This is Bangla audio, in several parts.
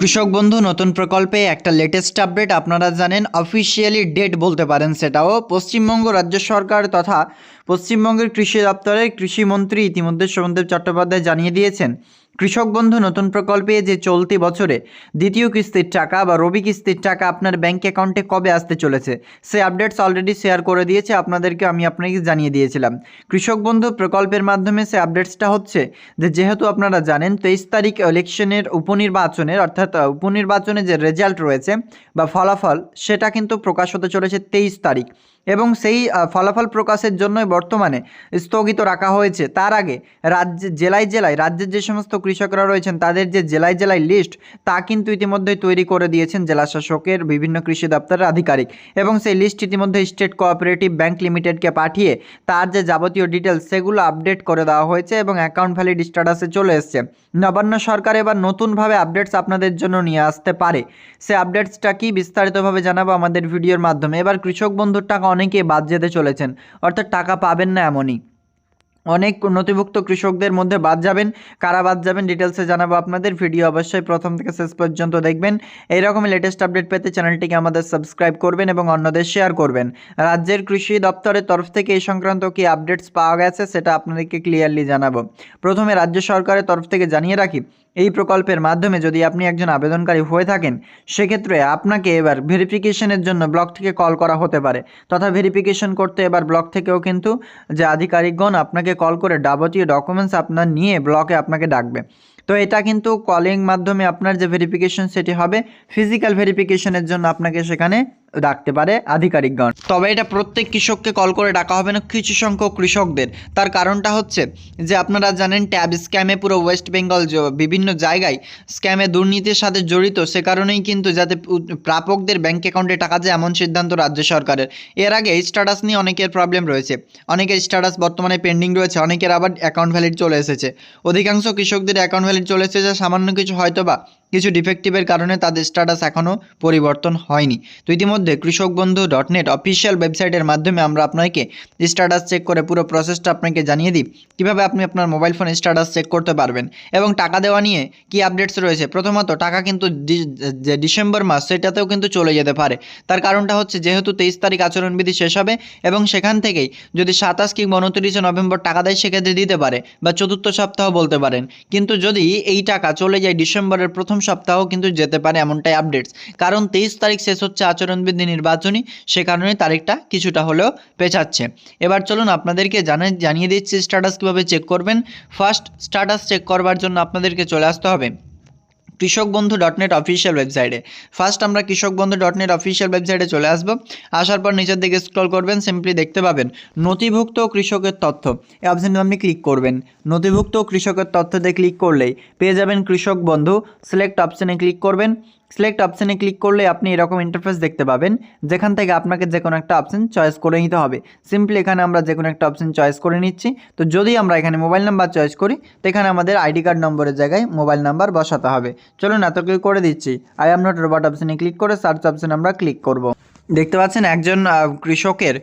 কৃষক বন্ধু, নতুন প্রকল্পে একটা লেটেস্ট আপডেট আপনারা জানেন। অফিসিয়ালি ডেট বলতে পারেন সেটাও। পশ্চিমবঙ্গ রাজ্য সরকার তথা পশ্চিমবঙ্গের কৃষি দপ্তরের কৃষিমন্ত্রী ইতিমধ্যে সোমদেব চট্টোপাধ্যায় জানিয়ে দিয়েছেন। কৃষক বন্ধু, নতুন প্রকল্পে যে চলতি বছরে দ্বিতীয় কিস্তির টাকা বা রবি কিস্তির টাকা আপনার ব্যাংক অ্যাকাউন্টে কবে আসতে চলেছে, সে আপডেটস অলরেডি শেয়ার করে দিয়েছে, আপনাদেরকে আমি আপনাকে জানিয়ে দিয়েছিলাম। কৃষক বন্ধু, প্রকল্পের মাধ্যমে সে আপডেটসটা হচ্ছে যে, যেহেতু আপনারা জানেন, তেইশ তারিখ ইলেকশনের উপনির্বাচনের, অর্থাৎ উপনির্বাচনে যে রেজাল্ট রয়েছে বা ফলাফল, সেটা কিন্তু প্রকাশ হতে চলেছে তেইশ তারিখ। এবং সেই ফলাফল প্রকাশের জন্যই বর্তমানে স্থগিত রাখা হয়েছে। তার আগে রাজ্য, জেলায় জেলায়, রাজ্যের যে সমস্ত কৃষকরা রয়েছেন, তাদের যে জেলায় জেলায় লিস্ট তা কিন্তু ইতিমধ্যেই তৈরি করে দিয়েছেন জেলা শাসকের বিভিন্ন কৃষি দপ্তরের আধিকারিক। এবং সেই লিস্ট ইতিমধ্যে স্টেট কোঅপারেটিভ ব্যাংক লিমিটেডকে পাঠিয়ে তার যে যাবতীয় ডিটেলস সেগুলো আপডেট করে দেওয়া হয়েছে এবং অ্যাকাউন্ট ভ্যালিড স্ট্যাটাসে চলে এসছে। নবান্ন সরকার এবার নতুনভাবে আপডেটস আপনাদের জন্য নিয়ে আসতে পারে। সে আপডেটসটা কি বিস্তারিতভাবে জানাব আমাদের ভিডিওর মাধ্যমে। এবার কৃষক বন্ধুর টাকা অনেকেই বাদ যেতে চলেছেন, অর্থাৎ টাকা পাবেন না এমনই। অনেক নথিভুক্ত কৃষকদের মধ্যে বাদ যাবেন, কারা বাদ যাবেন ডিটেলসে জানাব আপনাদের। ভিডিও অবশ্যই প্রথম থেকে শেষ পর্যন্ত দেখবেন। এইরকম লেটেস্ট আপডেট পেতে চ্যানেলটিকে আমাদের সাবস্ক্রাইব করবেন এবং অন্যদের শেয়ার করবেন। রাজ্যের কৃষি দপ্তরের তরফ থেকে এই সংক্রান্ত কি আপডেটস পাওয়া গেছে, সেটা আপনাদেরকে ক্লিয়ারলি জানাব। প্রথমে রাজ্য সরকারের তরফ থেকে জানিয়ে রাখি এই প্রকল্পের মাধ্যমে যদি আপনি একজন আবেদনকারী হয়ে থাকেন, সেক্ষেত্রে আপনাকে এবার ভেরিফিকেশনের জন্য ব্লক থেকে কল করা হতে পারে। তথা ভেরিফিকেশন করতে এবার ব্লক থেকেও কিন্তু যে আধিকারিকগণ আপনাকে কল করে যাবতীয় ডকুমেন্টস আপনার নিয়ে ব্লকে আপনাকে ডাকবে। তো এটা কিন্তু কলিং মাধ্যমে আপনার যে ভেরিফিকেশন সেটি হবে, ফিজিক্যাল ভেরিফিকেশনের জন্য আপনাকে সেখানে ডাকতে পারে আধিকারিকগণ। তবে এটা প্রত্যেক কৃষককে কল করে ডাকা হবে না কিছু সংখ্যক কৃষকদের। তার কারণটা হচ্ছে যে আপনারা জানেন ট্যাব স্ক্যামে পুরো ওয়েস্ট বেঙ্গল বিভিন্ন জায়গায় স্ক্যামে দুর্নীতির সাথে জড়িত। সে কারণেই কিন্তু যাতে প্রাপকদের ব্যাংক অ্যাকাউন্টে টাকা যায় এমন সিদ্ধান্ত রাজ্য সরকারের। এর আগে স্ট্যাটাস নিয়ে অনেকের প্রবলেম রয়েছে। অনেকের স্ট্যাটাস বর্তমানে পেন্ডিং রয়েছে, অনেকের আবার অ্যাকাউন্ট ভ্যালিড চলে এসেছে। অধিকাংশ কৃষকদের অ্যাকাউন্ট ভ্যালিড চলে এসেছে, সামান্য কিছু হয়তো বা কিছু ডিফেক্টিভের কারণে তাদের স্ট্যাটাস এখনও পরিবর্তন হয়নি। তো ইতিমধ্যে কৃষক বন্ধু ডট নেট অফিসিয়াল ওয়েবসাইটের মাধ্যমে আমরা আপনাকে স্ট্যাটাস চেক করে পুরো প্রসেসটা আপনাকে জানিয়ে দিই, কীভাবে আপনি আপনার মোবাইল ফোনে স্ট্যাটাস চেক করতে পারবেন এবং টাকা দেওয়া নিয়ে কি আপডেটস রয়েছে। প্রথমত, টাকা কিন্তু যে ডিসেম্বর মাস, সেটাতেও কিন্তু চলে যেতে পারে। তার কারণটা হচ্ছে, যেহেতু তেইশ তারিখ আচরণবিধি শেষ হবে এবং সেখান থেকেই যদি সাতাশ কিংবা উনত্রিশে নভেম্বর টাকা দেয়, সেক্ষেত্রে দিতে পারে বা চতুর্থ সপ্তাহ বলতে পারেন। কিন্তু যদি এই টাকা চলে যায় ডিসেম্বরের প্রথম সপ্তাহ কিন্তু যেতে পারে এমনটাই আপডেটস কারণ তেইশ তারিখ শেষ হচ্ছে আচরণবিধি নির্বাচনী, সে কারণে তারিখটা কিছুটা হলেও পেছাচ্ছে। এবার চলুন আপনাদেরকে জানা জানিয়ে দিচ্ছি স্ট্যাটাস কীভাবে চেক করবেন। ফার্স্ট স্ট্যাটাস চেক করবার জন্য আপনাদেরকে চলে আসতে হবে। Krishak Bandhu dot net official ওয়েবসাইটে ফার্স্ট আমরা Krishak Bandhu dot net official ওয়েবসাইটে চলে আসব। আসার পর নিচের দিকে স্ক্রল করবেন সিম্পলি দেখতে পাবেন নথিভুক্ত কৃষকের তথ্য। এই অপশানটি আপনি ক্লিক করবেন। নথিভুক্ত কৃষকের তথ্যতে ক্লিক করলেই পেয়ে যাবেন কৃষক বন্ধু সিলেক্ট অপশানে ক্লিক করবেন। সিলেক্ট অপশানে ক্লিক করলে আপনি এরকম ইন্টারফেস দেখতে পাবেন। যেখান থেকে আপনাকে যে কোনো একটা অপশান চয়েস করে নিতে হবে। সিম্পলি এখানে আমরা যে কোনো একটা অপশান চয়েস করে নিচ্ছি। তো যদি আমরা এখানে মোবাইল নাম্বার চয়েস করি, তো এখানে আমাদের আইডি কার্ড নম্বরের জায়গায় মোবাইল নাম্বার বসাতে হবে। চলুন এত ক্লিক করে দিচ্ছি। আই এম নট রোবট অপশানে ক্লিক করে সার্চ অপশানে আমরা ক্লিক করব। দেখতে পাচ্ছেন একজন কৃষকের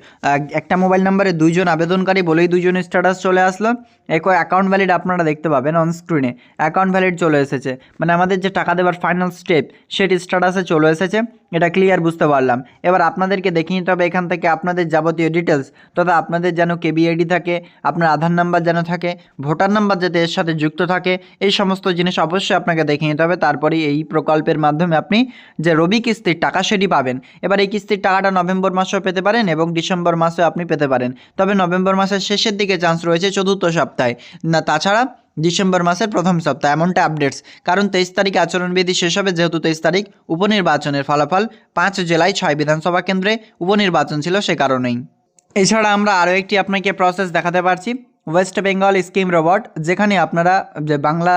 একটা মোবাইল নাম্বারে দুইজন আবেদনকারী বলেই দুইজন স্ট্যাটাস চলে আসলো। এক অ্যাকাউন্ট ভ্যালিড আপনারা দেখতে পাবেন অন স্ক্রিনে অ্যাকাউন্ট ভ্যালিড চলে এসেছে। মানে আমাদের যে টাকা দেওয়ার ফাইনাল স্টেপ সেটি স্ট্যাটাসে চলে এসেছে। এটা ক্লিয়ার বুঝতে পারলাম। এবার আপনাদেরকে দেখিয়ে নিতে হবে এখান থেকে আপনাদের যাবতীয় ডিটেলস তথা আপনাদের যেন কেবিআইডি থাকে, আপনার আধার নাম্বার যেন থাকে, ভোটার নাম্বার যাতে এর সাথে যুক্ত থাকে, এই সমস্ত জিনিস অবশ্যই আপনাকে দেখিয়ে নিতে হবে। তারপরেই এই প্রকল্পের মাধ্যমে আপনি যে রবি কিস্তির টাকা সেটি পাবেন। এবার এই কিস্তির টাকাটা নভেম্বর মাসেও পেতে পারেন এবং ডিসেম্বর মাসেও আপনি পেতে পারেন। তবে নভেম্বর মাসের শেষের দিকে চান্স রয়েছে চতুর্থ সপ্তাহে। না, তাছাড়া ডিসেম্বর মাসের প্রথম সপ্তাহ, এমনটা আপডেটস কারণ তেইশ তারিখে আচরণবিধি শেষ হবে, যেহেতু তেইশ তারিখ উপনির্বাচনের ফলাফল। পাঁচ জেলায় ছয় বিধানসভা কেন্দ্রে উপনির্বাচন ছিল সে কারণেই। এছাড়া আমরা আরও একটি আপনাকে প্রসেস দেখাতে পারছি। ওয়েস্ট বেঙ্গল স্কিম রোবট যেখানে আপনারা যে বাংলা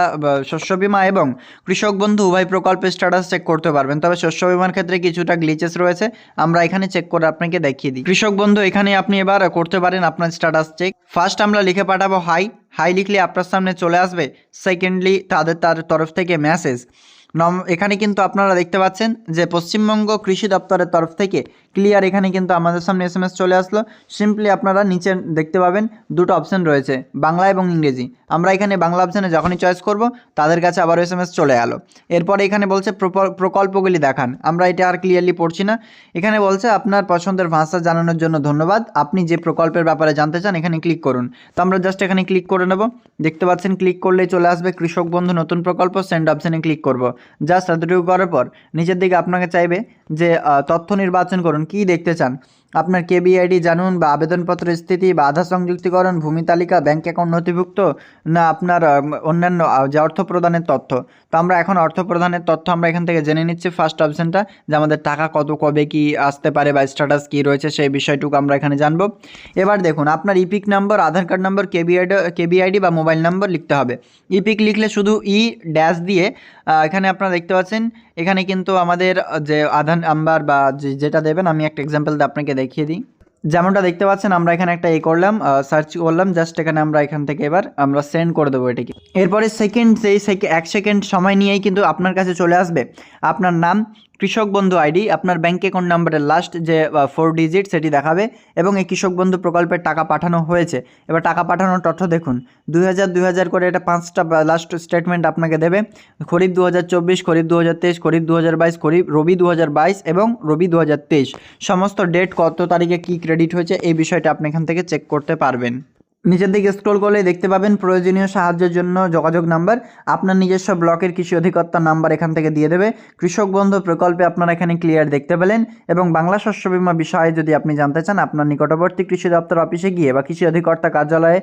শস্য বিমা এবং কৃষক বন্ধু উভয় প্রকল্পের স্ট্যাটাস চেক করতে পারবেন। তবে শস্য বিমার ক্ষেত্রে কিছুটা গ্লিচেস রয়েছে। আমরা এখানে চেক করে আপনাকে দেখিয়ে দিই। কৃষক বন্ধু, এখানে আপনি এবার করতে পারেন আপনার স্ট্যাটাস চেক ফার্স্ট আমরা লিখে পাঠাবো হাই হাই লিখলে আপনার সামনে চলে আসবে। সেকেন্ডলি তাদের তার তরফ থেকে মেসেজ নম এখানে কিন্তু আপনারা দেখতে পাচ্ছেন যে পশ্চিমবঙ্গ কৃষি দপ্তরের তরফ থেকে ক্লিয়ার এখানে কিন্তু আমাদের সামনে এস চলে আসলো। সিম্পলি আপনারা নিচে দেখতে পাবেন দুটো অপশন রয়েছে, বাংলা এবং ইংরেজি। আমরা এখানে বাংলা অপশানে যখনই চয়েস করব, তাদের কাছে আবার এস চলে গেলো এরপরে এখানে বলছে প্রকল্পগুলি দেখান। আমরা এটা আর ক্লিয়ারলি পড়ছি না। এখানে বলছে, আপনার পছন্দের ভাষা জানানোর জন্য ধন্যবাদ। আপনি যে প্রকল্পের ব্যাপারে জানতে চান, এখানে ক্লিক করুন। তো আমরা জাস্ট এখানে ক্লিক করে নেব। দেখতে পাচ্ছেন ক্লিক করলেই চলে আসবে কৃষক বন্ধু নতুন প্রকল্প সেন্ড অপশানে ক্লিক করব। জাস্ট এতটুকু করার পর, নিচের দিকে আপনাকে চাইবে যে তথ্য নির্বাচন করুন। কি দেখতে চান। আপনার কেবিআইডি জানুন বা আবেদনপত্রের স্থিতি বা আধার সংযুক্তিকরণ, ভূমি তালিকা ব্যাঙ্ক অ্যাকাউন্ট নথিভুক্ত, না আপনার অন্যান্য যে অর্থ প্রদানের তথ্য। তো আমরা এখন অর্থ প্রদানের তথ্য আমরা এখান থেকে জেনে নিচ্ছি ফার্স্ট অপশনটা যে আমাদের টাকা কত, কবে কি আসতে পারে বা স্ট্যাটাস কি রয়েছে সেই বিষয়টুকু আমরা এখানে জানব। এবার দেখুন, আপনার EPIC number Aadhaar card number KBID KBID বা মোবাইল নাম্বার লিখতে হবে। ইপিক লিখলে শুধু ই ড্যাশ দিয়ে এখানে আপনারা দেখতে পাচ্ছেন, এখানে কিন্তু আমাদের যে আধার নাম্বার বা যেটা দেবেন, আমি একটা এক্সাম্পল আপনাকে দেখিয়ে দিই। যেমনটা দেখতে পাচ্ছেন, আমরা এখানে একটা এ করলাম সার্চ করলাম জাস্ট এখানে আমরা এখান থেকে এবার আমরা সেন্ড করে দেবো এটাকে। এরপরে সেকেন্ড সেই সেকেন্ড এক সেকেন্ড সময় নিয়েই কিন্তু আপনার কাছে চলে আসবে। আপনার নাম কৃষক বন্ধু আইডি, আপনার ব্যাঙ্ক অ্যাকাউন্ট নাম্বারের লাস্ট যে ফোর ডিজিট সেটি দেখাবে এবং এই কৃষক বন্ধু প্রকল্পের টাকা পাঠানো হয়েছে। এবার টাকা পাঠানোর তথ্য দেখুন। দুই হাজার হাজার করে এটা পাঁচটা লাস্ট স্টেটমেন্ট আপনাকে দেবে। খরিফ দু হাজার চব্বিশ, খরিফ দু হাজার তেইশ, খরিফ দু হাজার বাইশ, খরিফ রবি দু হাজার বাইশ এবং রবি দু হাজার তেইশ। সমস্ত ডেট কত তারিখে কী ক্রেডিট হয়েছে এই বিষয়টা আপনি এখান থেকে চেক করতে পারবেন। নিচের দিকে স্ক্রল করলে দেখতে পাবেন প্রয়োজনীয় সাহায্যের জন্য যোগাযোগ নাম্বার। আপনার নিজস্ব ব্লকের কৃষি অধিকর্তার নাম্বার এখান থেকে দিয়ে দেবে। কৃষক বন্ধু প্রকল্পে আপনারা এখানে ক্লিয়ার দেখতে পেলেন এবং বাংলা শস্য বীমা বিষয়ে যদি আপনি জানতে চান, আপনার নিকটবর্তী কৃষি দপ্তর অফিসে গিয়ে বা কৃষি অধিকর্তা কার্যালয়ে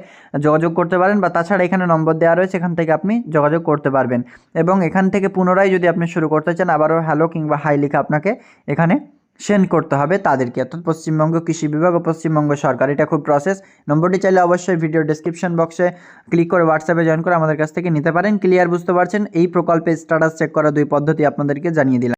যোগাযোগ করতে পারেন বা তাছাড়া এখানে নম্বর দেওয়া রয়েছে, এখান থেকে আপনি যোগাযোগ করতে পারবেন। এবং এখান থেকে পুনরায় যদি আপনি শুরু করতে চান, আবারও হ্যালো কিংবা হাই লিখে আপনাকে এখানে সেন্ড করতে হবে তাদেরকে। অর্থাৎ পশ্চিমবঙ্গ কৃষি বিভাগ ও পশ্চিমবঙ্গ সরকার। এটা খুব প্রসেস নম্বরটি চাইলে অবশ্যই ভিডিও ডিসক্রিপশন বক্সে ক্লিক করে হোয়াটসঅ্যাপে জয়েন করে আমাদের কাছ থেকে নিতে পারেন। ক্লিয়ার বুঝতে পারছেন? এই প্রকল্পে স্ট্যাটাস চেক করা দুই পদ্ধতি আপনাদেরকে জানিয়ে দিলাম।